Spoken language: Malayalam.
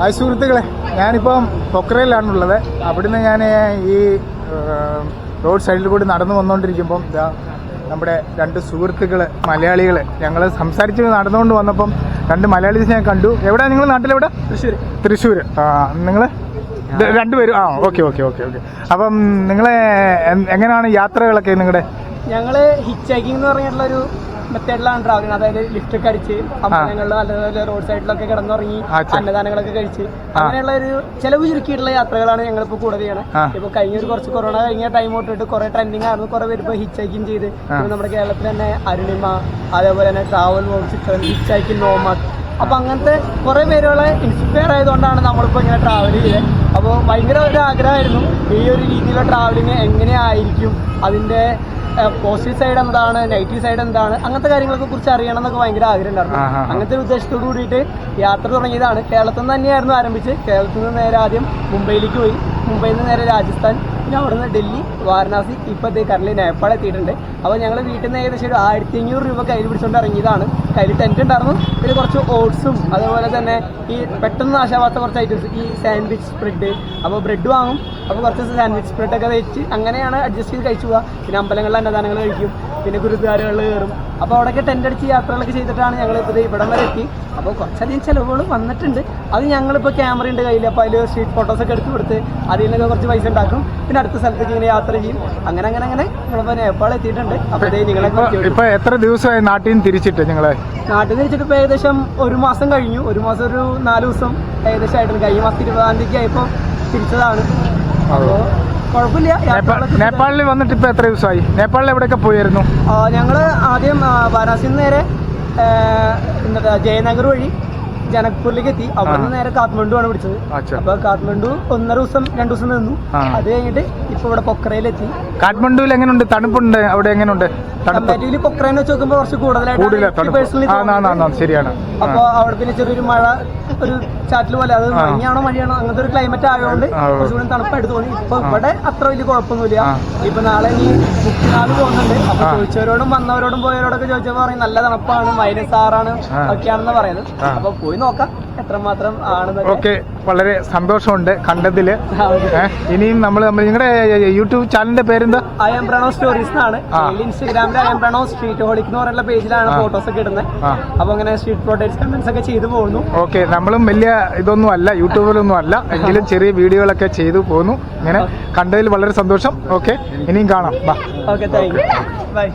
ഹായ് സുഹൃത്തുക്കളെ. ഞാനിപ്പം പൊക്രയിലാണുള്ളത്. അവിടുന്ന് ഞാൻ ഈ റോഡ് സൈഡിൽ കൂടി നടന്നു വന്നുകൊണ്ടിരിക്കുമ്പം ഇതാ നമ്മുടെ രണ്ട് സുഹൃത്തുക്കൾ മലയാളികൾ ഞങ്ങൾ സംസാരിച്ച് നടന്നുകൊണ്ട് വന്നപ്പം രണ്ട് മലയാളീസ് ഞാൻ കണ്ടു. എവിടെ നിങ്ങൾ നാട്ടിലെവിടെ? തൃശ്ശൂർ തൃശ്ശൂർ ആ നിങ്ങൾ രണ്ടുപേരും ആ ഓക്കെ ഓക്കെ ഓക്കെ ഓക്കെ. അപ്പം നിങ്ങളെ എങ്ങനെയാണ് യാത്രകളൊക്കെ നിങ്ങളുടെ ഞങ്ങൾ ഹിച്ച് ഹൈക്കിംഗ് എന്ന് പറഞ്ഞിട്ടുള്ള ഒരു മെത്തേഡിലാണ് ട്രാവലിംഗ് അതായത് ലിഫ്റ്റ് ഒക്കെ അടിച്ച് അമ്പലങ്ങളിൽ അതേപോലെ റോഡ് സൈഡിലൊക്കെ കിടന്നുറങ്ങി. അന്നദാനങ്ങളൊക്കെ കഴിച്ച്. അങ്ങനെയുള്ള ഒരു ചെലവ് ചുരുക്കിയിട്ടുള്ള യാത്രകളാണ് ഞങ്ങളിപ്പോ കൂടുതൽ ചെയ്യണം. ആ. ഇപ്പൊ കഴിഞ്ഞ ഒരു കുറച്ച് കൊറോണ കഴിഞ്ഞ ടൈം തൊട്ടിട്ട് കുറെ ട്രെൻഡിങ് ആയിരുന്നു. കുറെ പേര് ഇപ്പൊ ഹിച്ച് ഹൈക്കിങ് ചെയ്ത് നമ്മുടെ കേരളത്തിൽ തന്നെ അരുണിമ അതേപോലെ തന്നെ ട്രാവൽ ചിത്രൻ ഹിച്ച് ഹൈക്കിംഗ് നോമ അപ്പൊ അങ്ങനത്തെ കുറെ പേരുകളെ ഇൻസ്പയർ ആയതുകൊണ്ടാണ് നമ്മളിപ്പോ ഇങ്ങനെ ട്രാവൽ ചെയ്തത് അപ്പോൾ ഭയങ്കര ഒരു ആഗ്രഹമായിരുന്നു ഈ ഒരു രീതിയിലുള്ള ട്രാവലിങ് എങ്ങനെയായിരിക്കും അതിന്റെ പോസിറ്റീവ് സൈഡ് എന്താണ് നെഗറ്റീവ് സൈഡ് എന്താണ് അങ്ങനത്തെ കാര്യങ്ങളൊക്കെ കുറിച്ച് അറിയണം എന്നൊക്കെ ഭയങ്കര ആഗ്രഹം ഉണ്ടായിരുന്നു. അങ്ങനത്തെ ഒരു ഉദ്ദേശത്തോട് കൂടിയിട്ട് യാത്ര തുടങ്ങിയതാണ്. കേരളത്തിൽ നിന്ന് തന്നെയായിരുന്നു ആരംഭിച്ച് കേരളത്തിൽ നിന്ന് നേരെ ആദ്യം മുംബൈയിലേക്ക് പോയി. മുംബൈയിൽ നിന്ന് നേരെ രാജസ്ഥാൻ പിന്നെ അവിടെ നിന്ന് ഡൽഹി വാരണാസി ഇപ്പോഴത്തെ കറലി നേപ്പാൾ എത്തിയിട്ടുണ്ട്. അപ്പോൾ ഞങ്ങൾ വീട്ടിൽ നിന്ന് ഏകദേശം ഒരു ആയിരത്തി അഞ്ഞൂറ് രൂപ കയ്യിൽ പിടിച്ചുകൊണ്ട് ഇറങ്ങിയതാണ്. കയ്യിൽ ടെന്റ് ഉണ്ടായിരുന്നു. പിന്നെ കുറച്ച് ഓട്സും അതുപോലെ തന്നെ ഈ പെട്ടെന്ന് നാശാവാത്ത കുറച്ച് ഐറ്റംസ് ഈ സാൻഡ്വിച്ച് സ്പ്രെഡ് അപ്പോൾ ബ്രെഡ് വാങ്ങും. അപ്പോൾ കുറച്ച് സാൻഡ്വിച്ച് സ്പ്രെഡൊക്കെ വെച്ച് അങ്ങനെയാണ് അഡ്ജസ്റ്റ് ചെയ്ത് കഴിച്ചു പോവുക പിന്നെ അമ്പലങ്ങളിൽ അന്നദാനങ്ങൾ കഴിക്കും. പിന്നെ ഗുരുദ്വാരകളിൽ കയറും. അപ്പോൾ അവിടെയൊക്കെ ടെന്റ് അടിച്ച് യാത്രകളൊക്കെ ചെയ്തിട്ടാണ് ഞങ്ങൾ ഇപ്പോൾ ഇവിടം വരെ എത്തി. അപ്പോൾ കുറച്ചധികം ചിലവുകൾ വന്നിട്ടുണ്ട്. അത് ഞങ്ങളിപ്പോൾ ക്യാമറ ഉണ്ട് കയ്യിൽ അപ്പോൾ അതിൽ സ്ട്രീറ്റ് ഫോട്ടോസൊക്കെ എടുത്ത് കൊടുത്ത് അതിൽ നിന്നൊക്കെ കുറച്ച് പൈസ ഉണ്ടാക്കും. പിന്നെ അടുത്ത സ്ഥലത്തേക്ക് ഇങ്ങനെ യാത്ര ചെയ്യും. അങ്ങനെ അങ്ങനെ അങ്ങനെ നമ്മളിപ്പോൾ നേപ്പാൾ എത്തിയിട്ടുണ്ട്. അപ്പോൾ നിങ്ങളെ ഇപ്പൊ ഇപ്പൊ എത്ര ദിവസമായി നാട്ടിൽ നിന്ന് തിരിച്ചിട്ട് നിങ്ങളെ? നാട്ടിൽ നിന്ന് തിരിച്ചിട്ട് ഇപ്പോൾ ഏകദേശം ഒരു മാസം കഴിഞ്ഞു. ഒരു മാസം ഒരു നാല് ദിവസം ഏകദേശം ആയിട്ടുണ്ട്. കഴിഞ്ഞ മാസം ഇരുപതാം തീയതി ആയപ്പോൾ തിരിച്ചതാണ്. അപ്പോൾ നേപ്പാളിൽ വന്നിട്ട് ഇപ്പൊ എത്ര ദിവസമായി? നേപ്പാളിൽ എവിടെയൊക്കെ പോയിരുന്നു ഞങ്ങൾ ആദ്യം വാരാണസിയിൽ നേരെ എന്താ ജയനഗർ വഴി ജനക്പൂരിലേക്ക് എത്തി അവിടെ നിന്ന് നേരെ കാഠ്മണ്ഡു ആണ് പിടിച്ചത്. അപ്പൊ കാഠ്മണ്ഡു ഒന്നര ദിവസം രണ്ടു ദിവസം നിന്നു. അത് കഴിഞ്ഞിട്ട് ഇപ്പൊ ഇവിടെ പൊക്രയിലെത്തി കാഠ്മണ്ഡുവിൽ എങ്ങനെയുണ്ട് തണുപ്പുണ്ട്? അവിടെ എങ്ങനെയുണ്ട് കമ്പാരിറ്റീവ്ലി പൊക്രനെ വെച്ച് നോക്കുമ്പോൾ കുറച്ച് കൂടുതലായിട്ട് പേഴ്സണലി ശരിയാണ്. അപ്പൊ അവിടെ പിന്നെ ചെറിയൊരു മഴ ഒരു ചാറ്റിൽ പോലെ അത്. മഞ്ഞാണോ മഴയാണോ അങ്ങനത്തെ ഒരു ക്ലൈമറ്റ് ആയതുകൊണ്ട്. കുറച്ചുകൂടി തണുപ്പായിട്ട് തോന്നി. ഇപ്പൊ ഇവിടെ അത്ര വലിയ കുഴപ്പമൊന്നുമില്ല. ഇപ്പൊ നാളെ ഇനി മുപ്പത്തിനാല് പോകുന്നുണ്ട്. അപ്പൊ ചോദിച്ചവരോടും വന്നവരോടും പോയവരോടൊക്കെ ചോദിച്ചപ്പോ പറയും നല്ല തണുപ്പാണ് മൈനസ് ആറാണ്. ഒക്കെയാണെന്ന് പറയുന്നത്. അപ്പൊ പോയി നോക്കാം എത്രമാത്രം ആണ് ഓക്കെ വളരെ സന്തോഷമുണ്ട് കണ്ടതിൽ. ഇനിയും നമ്മൾ നിങ്ങളുടെ യൂട്യൂബ് ചാനലിന്റെ പേരെന്താ? ഐ എം പ്രണോ സ്റ്റോറീസ് എന്നാണ്. ഇൻസ്റ്റഗ്രാമിലെ ഇൻസ്റ്റാഗ്രാമിൽ I M Prano streetholic എന്ന് പറയുന്ന പേജിലാണ് ഫോട്ടോസ് ഒക്കെ ഇടുന്നത്. അപ്പൊ അങ്ങനെ സ്ട്രീറ്റ് പ്രോഡക്ട്സ് കമന്റ്സ് ഒക്കെ ചെയ്തു പോകുന്നു. ഓക്കെ നമ്മളും വലിയ ഇതൊന്നും അല്ല യൂട്യൂബിലൊന്നും അല്ല എങ്കിലും ചെറിയ വീഡിയോകളൊക്കെ ചെയ്തു പോന്നു. ഇങ്ങനെ കണ്ടതിൽ വളരെ സന്തോഷം. ഓക്കെ ഇനിയും കാണാം. ബാ. ബൈ